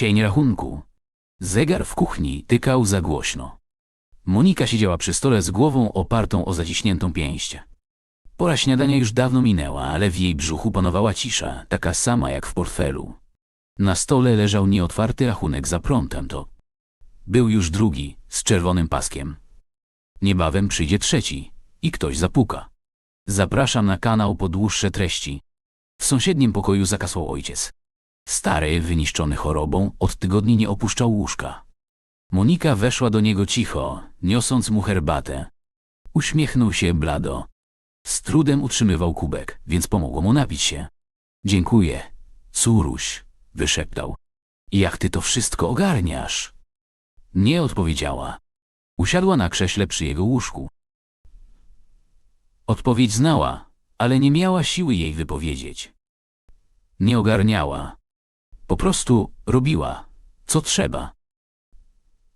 Cień rachunku. Zegar w kuchni tykał za głośno. Monika siedziała przy stole z głową opartą o zaciśniętą pięść. Pora śniadania już dawno minęła, ale w jej brzuchu panowała cisza, taka sama jak w portfelu. Na stole leżał nieotwarty rachunek za prądem to. Był już drugi, z czerwonym paskiem. Niebawem przyjdzie trzeci i ktoś zapuka. Zapraszam na kanał po dłuższe treści. W sąsiednim pokoju zakasłał ojciec. Stary, wyniszczony chorobą, od tygodni nie opuszczał łóżka. Monika weszła do niego cicho, niosąc mu herbatę. Uśmiechnął się blado. Z trudem utrzymywał kubek, więc pomogło mu napić się. Dziękuję, córuś, wyszeptał. Jak ty to wszystko ogarniasz? Nie odpowiedziała. Usiadła na krześle przy jego łóżku. Odpowiedź znała, ale nie miała siły jej wypowiedzieć. Nie ogarniała. Po prostu robiła, co trzeba.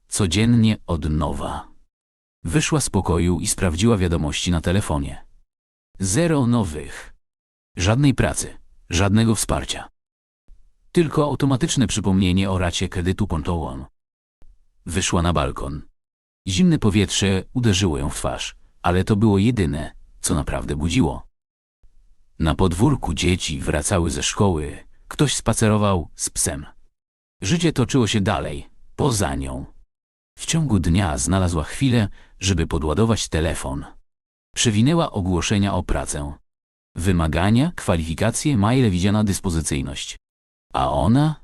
Codziennie od nowa. Wyszła z pokoju i sprawdziła wiadomości na telefonie. Zero nowych. Żadnej pracy, żadnego wsparcia. Tylko automatyczne przypomnienie o racie kredytu Pontołon. Wyszła na balkon. Zimne powietrze uderzyło ją w twarz, ale to było jedyne, co naprawdę budziło. Na podwórku dzieci wracały ze szkoły, ktoś spacerował z psem. Życie toczyło się dalej, poza nią. W ciągu dnia znalazła chwilę, żeby podładować telefon. Przewinęła ogłoszenia o pracę. Wymagania, kwalifikacje, maile widziana dyspozycyjność. A ona?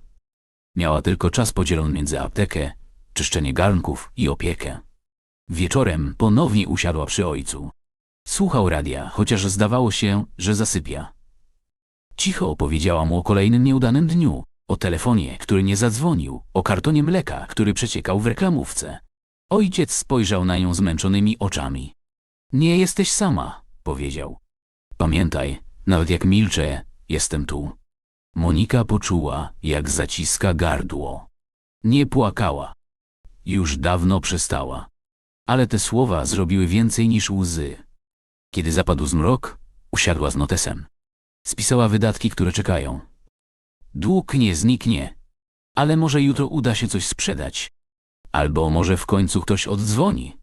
Miała tylko czas podzielony między aptekę, czyszczenie garnków i opiekę. Wieczorem ponownie usiadła przy ojcu. Słuchał radia, chociaż zdawało się, że zasypia. Cicho opowiedziała mu o kolejnym nieudanym dniu, o telefonie, który nie zadzwonił, o kartonie mleka, który przeciekał w reklamówce. Ojciec spojrzał na nią zmęczonymi oczami. Nie jesteś sama, powiedział. Pamiętaj, nawet jak milczę, jestem tu. Monika poczuła, jak zaciska gardło. Nie płakała. Już dawno przestała. Ale te słowa zrobiły więcej niż łzy. Kiedy zapadł zmrok, usiadła z notesem. Spisała wydatki, które czekają. Dług nie zniknie, ale może jutro uda się coś sprzedać. Albo może w końcu ktoś oddzwoni.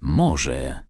Może.